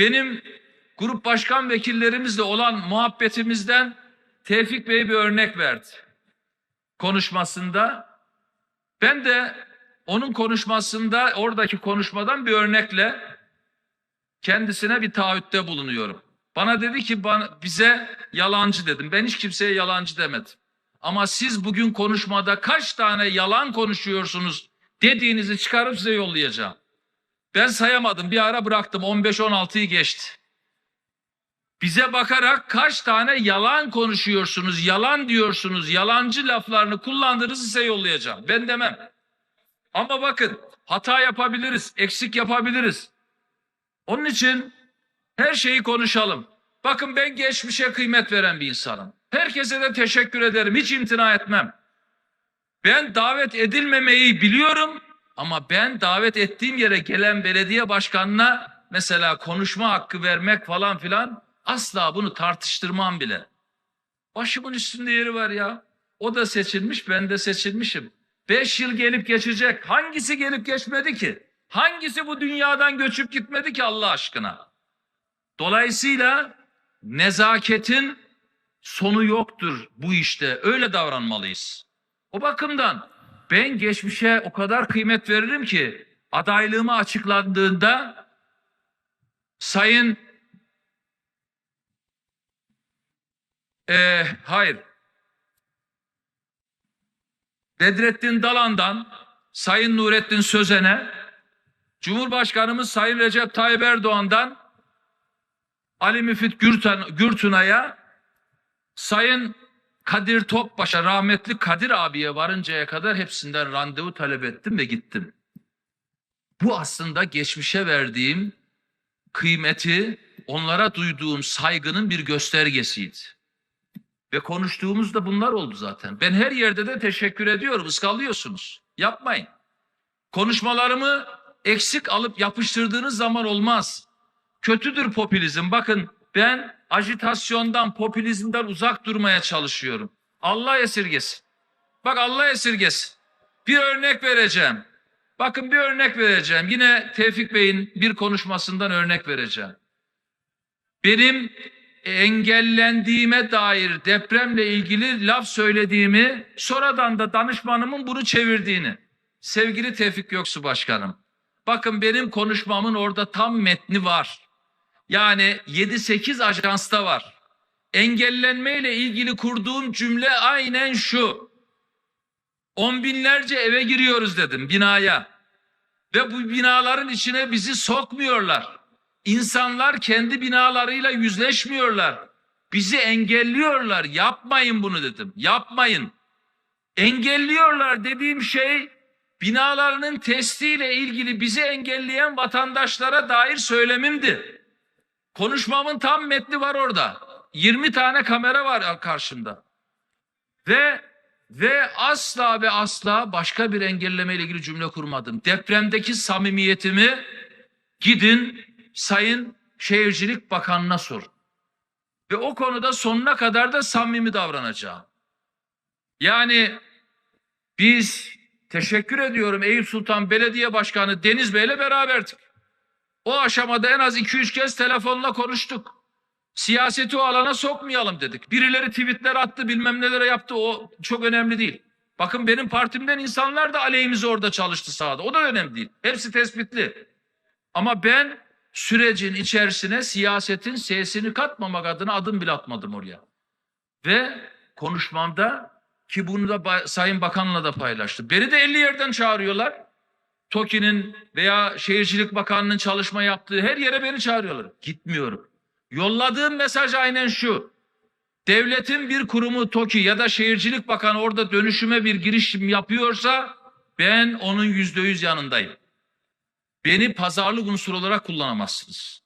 Benim grup başkan vekillerimizle olan muhabbetimizden Tevfik Bey bir örnek verdi konuşmasında. Ben de onun konuşmasında oradaki konuşmadan bir örnekle kendisine bir taahhütte bulunuyorum. Bana dedi ki bana, bize yalancı dedim. Ben hiç kimseye yalancı demedim. Ama siz bugün konuşmada kaç tane yalan konuşuyorsunuz dediğinizi çıkarıp size yollayacağım. Ben sayamadım. Bir ara bıraktım. 15-16'yı geçti. Bize bakarak kaç tane yalan konuşuyorsunuz, yalan diyorsunuz, yalancı laflarını kullandığınızı size yollayacağım. Ben demem. Ama bakın hata yapabiliriz, eksik yapabiliriz. Onun için her şeyi konuşalım. Bakın ben geçmişe kıymet veren bir insanım. Herkese de teşekkür ederim. Hiç imtina etmem. Ben davet edilmemeyi biliyorum ama ben davet ettiğim yere gelen belediye başkanına mesela konuşma hakkı vermek falan filan asla bunu tartıştırmam bile. Başımın üstünde yeri var ya. O da seçilmiş, ben de seçilmişim. Beş yıl gelip geçecek. Hangisi gelip geçmedi ki? Hangisi bu dünyadan göçüp gitmedi ki Allah aşkına? Dolayısıyla nezaketin sonu yoktur bu işte. Öyle davranmalıyız. O bakımdan ben geçmişe o kadar kıymet veririm ki adaylığımı açıklandığında Sayın Ee, hayır. Bedrettin Dalan'dan Sayın Nurettin Sözen'e, Cumhurbaşkanımız Sayın Recep Tayyip Erdoğan'dan Ali Müfit Gürtan, Gürtunay'a, Sayın Kadir Topbaş'a, rahmetli Kadir abiye varıncaya kadar hepsinden randevu talep ettim ve gittim. Bu aslında geçmişe verdiğim kıymeti, onlara duyduğum saygının bir göstergesiydi. Ve konuştuğumuz da bunlar oldu zaten. Ben her yerde de teşekkür ediyorum. Iskallıyorsunuz. Yapmayın. Konuşmalarımı eksik alıp yapıştırdığınız zaman olmaz. Kötüdür popülizm. Bakın ben ajitasyondan, popülizmden uzak durmaya çalışıyorum. Allah esirgesin. Bak Allah esirgesin. Bir örnek vereceğim. Bakın bir örnek vereceğim. Yine Tevfik Bey'in bir konuşmasından örnek vereceğim. Benim engellendiğime dair depremle ilgili laf söylediğimi sonradan da danışmanımın bunu çevirdiğini. Sevgili Tevfik Göksu Başkanım. Bakın benim konuşmamın orada tam metni var. Yani 7-8 ajansta var. Engellenmeyle ilgili kurduğum cümle aynen şu. On binlerce eve giriyoruz dedim binaya. Ve bu binaların içine bizi sokmuyorlar. İnsanlar kendi binalarıyla yüzleşmiyorlar. Bizi engelliyorlar. Yapmayın bunu dedim. Yapmayın. Engelliyorlar dediğim şey binalarının testiyle ilgili bizi engelleyen vatandaşlara dair söylemimdi. Konuşmamın tam metni var orada. 20 tane kamera var karşımda. Ve ve asla ve asla başka bir engelleme ile ilgili cümle kurmadım. Depremdeki samimiyetimi gidin Sayın Şehircilik Bakanı'na sor. Ve o konuda sonuna kadar da samimi davranacağım. Yani biz teşekkür ediyorum Eyüp Sultan Belediye Başkanı Deniz Bey'le beraberdik. O aşamada en az 2-3 kez telefonla konuştuk. Siyaseti o alana sokmayalım dedik. Birileri tweetler attı bilmem nelere yaptı o çok önemli değil. Bakın benim partimden insanlar da aleyhimize orada çalıştı sahada. O da önemli değil. Hepsi tespitli. Ama ben sürecin içerisine siyasetin sesini katmamak adına adım bile atmadım oraya. Ve konuşmamda ki bunu da Sayın Bakan'la da paylaştım. Beni de 50 yerden çağırıyorlar. TOKİ'nin veya Şehircilik Bakanı'nın çalışma yaptığı her yere beni çağırıyorlar. Gitmiyorum. Yolladığım mesaj aynen şu. Devletin bir kurumu TOKİ ya da Şehircilik Bakanı orada dönüşüme bir girişim yapıyorsa ben onun yüzde yüz yanındayım. Beni pazarlık unsuru olarak kullanamazsınız.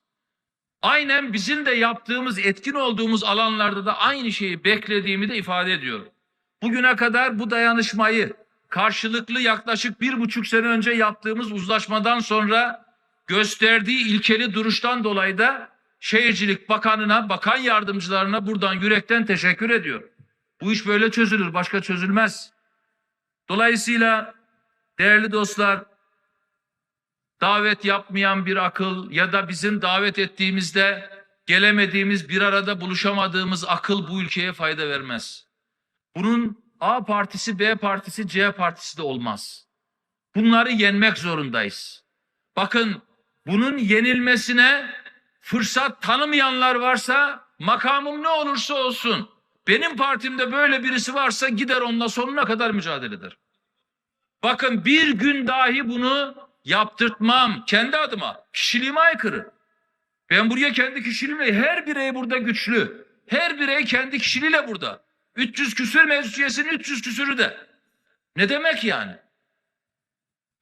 Aynen bizim de yaptığımız, etkin olduğumuz alanlarda da aynı şeyi beklediğimi de ifade ediyorum. Bugüne kadar bu dayanışmayı karşılıklı yaklaşık bir buçuk sene önce yaptığımız uzlaşmadan sonra gösterdiği ilkeli duruştan dolayı da Şehircilik Bakanı'na, bakan yardımcılarına buradan yürekten teşekkür ediyorum. Bu iş böyle çözülür, başka çözülmez. Dolayısıyla değerli dostlar, davet yapmayan bir akıl ya da bizim davet ettiğimizde gelemediğimiz bir arada buluşamadığımız akıl bu ülkeye fayda vermez. Bunun A partisi, B partisi, C partisi de olmaz. Bunları yenmek zorundayız. Bakın bunun yenilmesine fırsat tanımayanlar varsa makamım ne olursa olsun benim partimde böyle birisi varsa gider onunla sonuna kadar mücadele eder. Bakın bir gün dahi bunu yaptırtmam kendi adıma. Kişiliğime aykırı. Ben buraya kendi kişiliğimle her birey burada güçlü. Her birey kendi kişiliğiyle burada. 300 küsür meclis üyesinin 300 küsürü de. Ne demek yani?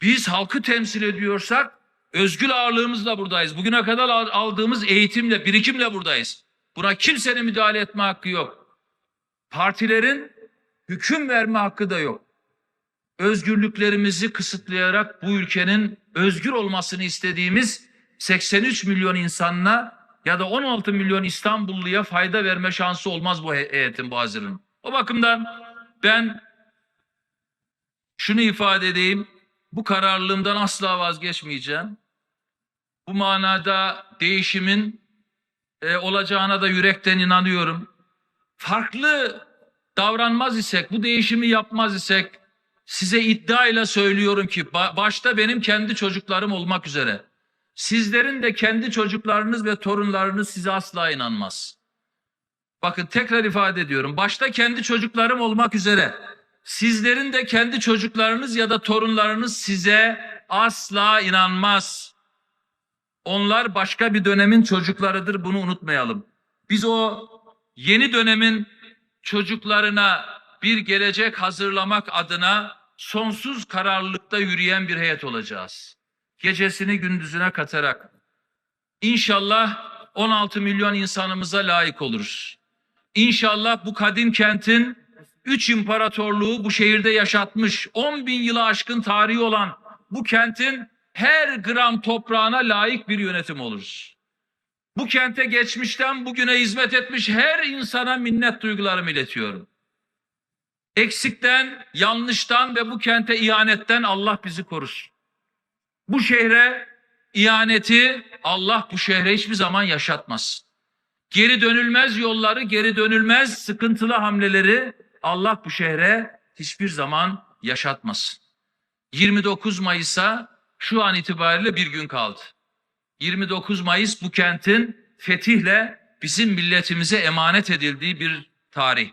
Biz halkı temsil ediyorsak özgül ağırlığımızla buradayız. Bugüne kadar al- aldığımız eğitimle, birikimle buradayız. Buna kimsenin müdahale etme hakkı yok. Partilerin hüküm verme hakkı da yok. Özgürlüklerimizi kısıtlayarak bu ülkenin özgür olmasını istediğimiz 83 milyon insanla ya da 16 milyon İstanbulluya fayda verme şansı olmaz bu he- heyetin bu hazırın. O bakımdan ben şunu ifade edeyim. Bu kararlılığımdan asla vazgeçmeyeceğim. Bu manada değişimin e, olacağına da yürekten inanıyorum. Farklı davranmaz isek, bu değişimi yapmaz isek size iddiayla söylüyorum ki ba- başta benim kendi çocuklarım olmak üzere sizlerin de kendi çocuklarınız ve torunlarınız size asla inanmaz. Bakın tekrar ifade ediyorum. Başta kendi çocuklarım olmak üzere sizlerin de kendi çocuklarınız ya da torunlarınız size asla inanmaz. Onlar başka bir dönemin çocuklarıdır bunu unutmayalım. Biz o yeni dönemin çocuklarına bir gelecek hazırlamak adına sonsuz kararlılıkta yürüyen bir heyet olacağız. Gecesini gündüzüne katarak İnşallah 16 milyon insanımıza layık oluruz. İnşallah bu kadim kentin üç imparatorluğu bu şehirde yaşatmış 10 bin yılı aşkın tarihi olan bu kentin her gram toprağına layık bir yönetim oluruz. Bu kente geçmişten bugüne hizmet etmiş her insana minnet duygularımı iletiyorum. Eksikten, yanlıştan ve bu kente ihanetten Allah bizi korusun. Bu şehre ihaneti Allah bu şehre hiçbir zaman yaşatmaz. Geri dönülmez yolları, geri dönülmez sıkıntılı hamleleri Allah bu şehre hiçbir zaman yaşatmasın. 29 Mayıs'a şu an itibariyle bir gün kaldı. 29 Mayıs bu kentin fetihle bizim milletimize emanet edildiği bir tarih.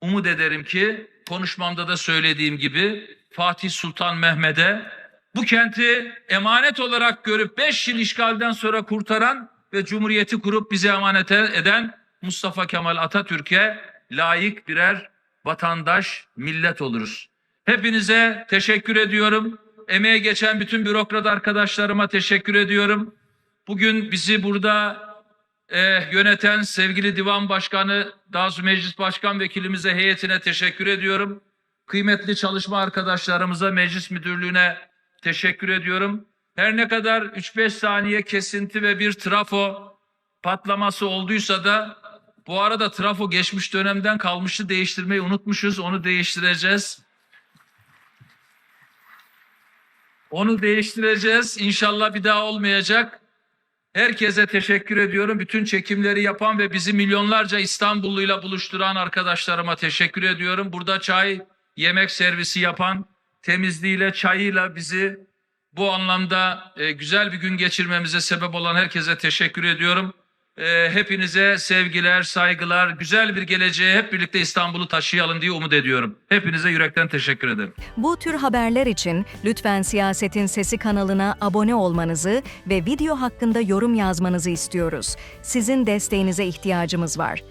Umut ederim ki konuşmamda da söylediğim gibi Fatih Sultan Mehmet'e bu kenti emanet olarak görüp 5 yıl işgalden sonra kurtaran ve cumhuriyeti kurup bize emanet eden Mustafa Kemal Atatürk'e layık birer vatandaş, millet oluruz. Hepinize teşekkür ediyorum. Emeğe geçen bütün bürokrat arkadaşlarıma teşekkür ediyorum. Bugün bizi burada eh, yöneten sevgili divan başkanı, doğrusu meclis başkan vekilimize, heyetine teşekkür ediyorum. Kıymetli çalışma arkadaşlarımıza, meclis müdürlüğüne teşekkür ediyorum. Her ne kadar 3-5 saniye kesinti ve bir trafo patlaması olduysa da bu arada trafo geçmiş dönemden kalmıştı değiştirmeyi unutmuşuz. Onu değiştireceğiz. Onu değiştireceğiz. İnşallah bir daha olmayacak. Herkese teşekkür ediyorum. Bütün çekimleri yapan ve bizi milyonlarca İstanbulluyla buluşturan arkadaşlarıma teşekkür ediyorum. Burada çay, yemek servisi yapan, temizliğiyle, çayıyla bizi bu anlamda e, güzel bir gün geçirmemize sebep olan herkese teşekkür ediyorum. E, hepinize sevgiler, saygılar, güzel bir geleceğe hep birlikte İstanbul'u taşıyalım diye umut ediyorum. Hepinize yürekten teşekkür ederim. Bu tür haberler için lütfen Siyasetin Sesi kanalına abone olmanızı ve video hakkında yorum yazmanızı istiyoruz. Sizin desteğinize ihtiyacımız var.